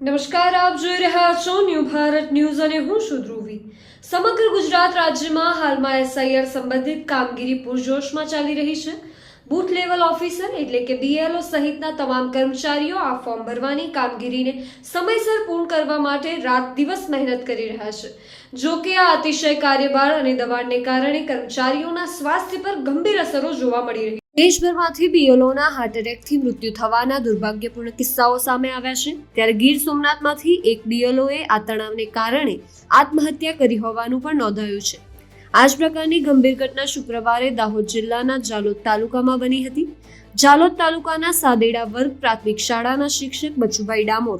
નમસ્કાર, આપ જોઈ રહ્યા છો ન્યૂ ભારત ન્યૂઝ અને હું છું ધ્રુવી. સમગ્ર ગુજરાત રાજ્યમાં હાલમાં એસઆઈઆર સંબંધિત કામગીરી પૂરજોશમાં ચાલી રહી છે. બૂથ લેવલ ઓફિસર એટલે કે બીએલઓ સહિતના તમામ કર્મચારીઓ આ ફોર્મ ભરવાની કામગીરીને સમયસર પૂર્ણ કરવા માટે રાત દિવસ મહેનત કરી રહ્યા છે. જો કે આ અતિશય કાર્યભાર અને દબાણને કારણે કર્મચારીઓના સ્વાસ્થ્ય પર ગંભીર અસરો જોવા મળી રહી દેશભરમાંથી બીએલઓના હાર્ટ એટેકથી મૃત્યુ થવાના દુર્ભાગ્યપૂર્ણ કિસ્સાઓ સામે આવ્યા છે. ત્યારે ગીર સોમનાથમાંથી એક બીએલઓએ આ તણાવને કારણે આત્મહત્યા કરી હોવાનું પણ નોંધાયું છે. આ જ પ્રકારની ગંભીર ઘટના શુક્રવારે દાહોદ જિલ્લાના જાલોદ તાલુકામાં બની હતી. જાલોદ તાલુકાના સાદેડા વર્ગ પ્રાથમિક શાળાના શિક્ષક બચુભાઈ ડામોર,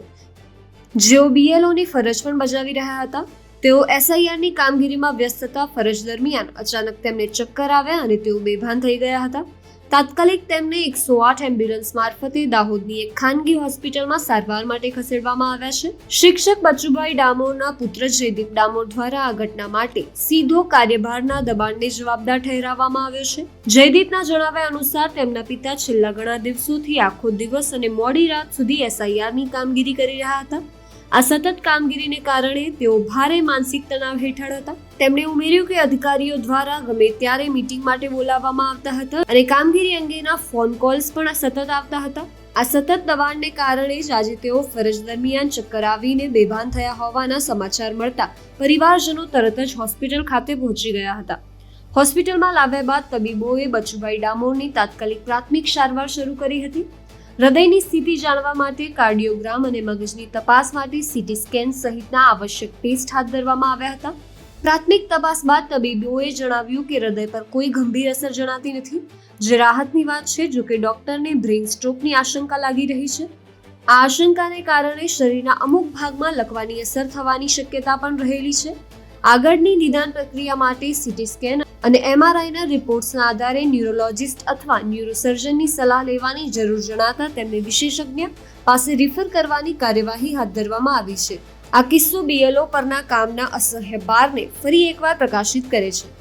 જેઓ બીએલઓની ફરજ પણ બજાવી રહ્યા હતા. તેઓ એસઆઈઆરની કામગીરીમાં વ્યસ્ત હતા ફરજ દરમિયાન અચાનક તેમને ચક્કર આવ્યા અને તેઓ બેભાન થઈ ગયા હતા. તાત્કાલિક તેમને એકસો આઠ એમ્બ્યુલન્સ મારફતે દાહોદની એક ખાનગી હોસ્પિટલમાં સારવાર માટે ખસેડવામાં આવ્યા છે. શિક્ષક બચુભાઈ ડામોરના પુત્ર જયદીપ ડામોર દ્વારા આ ઘટના માટે સીધો કાર્યભારના દબાણને જવાબદાર ઠહેરાવવામાં આવ્યો છે. જયદીપના જણાવ્યા અનુસાર તેમના પિતા છેલ્લા ઘણા દિવસોથી આખો દિવસ અને મોડી રાત સુધી એસઆઈઆરની કામગીરી કરી રહ્યા હતા. આ સતત કામગીરીને કારણે તેઓ ભારે માનસિક તણાવ હેઠળ હતા. તેમણે ઉમેર્યું કે અધિકારીઓ દ્વારા ગમે ત્યારે મીટિંગ માટે બોલાવવામાં આવતા હતા અને કામગીરી અંગેના ફોન કોલ્સ પણ સતત આવતા હતા. આ સતત દબાણને કારણે જ આજે તેઓ ફરજ દરમિયાન ચક્કર આવીને બેભાન થયા હોવાના સમાચાર મળતા પરિવારજનો તરત જ હોસ્પિટલ ખાતે પહોંચી ગયા હતા. હોસ્પિટલમાં લાવ્યા બાદ તબીબોએ બચુભાઈ ડામોરની તાત્કાલિક પ્રાથમિક સારવાર શરૂ કરી હતી. હૃદયની સ્થિતિ જાણવા માટે કાર્ડિયોગ્રામ અને મગજની તપાસ માટે સીટી સ્કેન સહિતના આવશ્યક ટેસ્ટ હાથ ધરવામાં આવ્યા હતા. પ્રાથમિક તપાસ બાદ તબીબોએ જણાવ્યું કે હૃદય પર કોઈ ગંભીર અસર જણાતી નથી. જે રાહતની વાત છે, જો કે ડોક્ટરને બ્રેઇન સ્ટ્રોકની આશંકા લાગી રહી છે. આ આશંકાને કારણે શરીરના અમુક ભાગમાં લકવાની અસર થવાની શક્યતા પણ રહેલી છે. આગળની નિદાન પ્રક્રિયા માટે સીટી સ્કેન અને એમઆરઆઈના રિપોર્ટ્સના આધારે ન્યુરોલોજિસ્ટ અથવા ન્યુરોસર્જનની સલાહ લેવાની જરૂર જણાતા તેમને વિશેષજ્ઞ પાસે રિફર કરવાની કાર્યવાહી હાથ ધરવામાં આવી છે. આ કિસ્સો બીએલઓ પરના કામના અસહ્ય બારને ફરી એકવાર પ્રકાશિત કરે છે.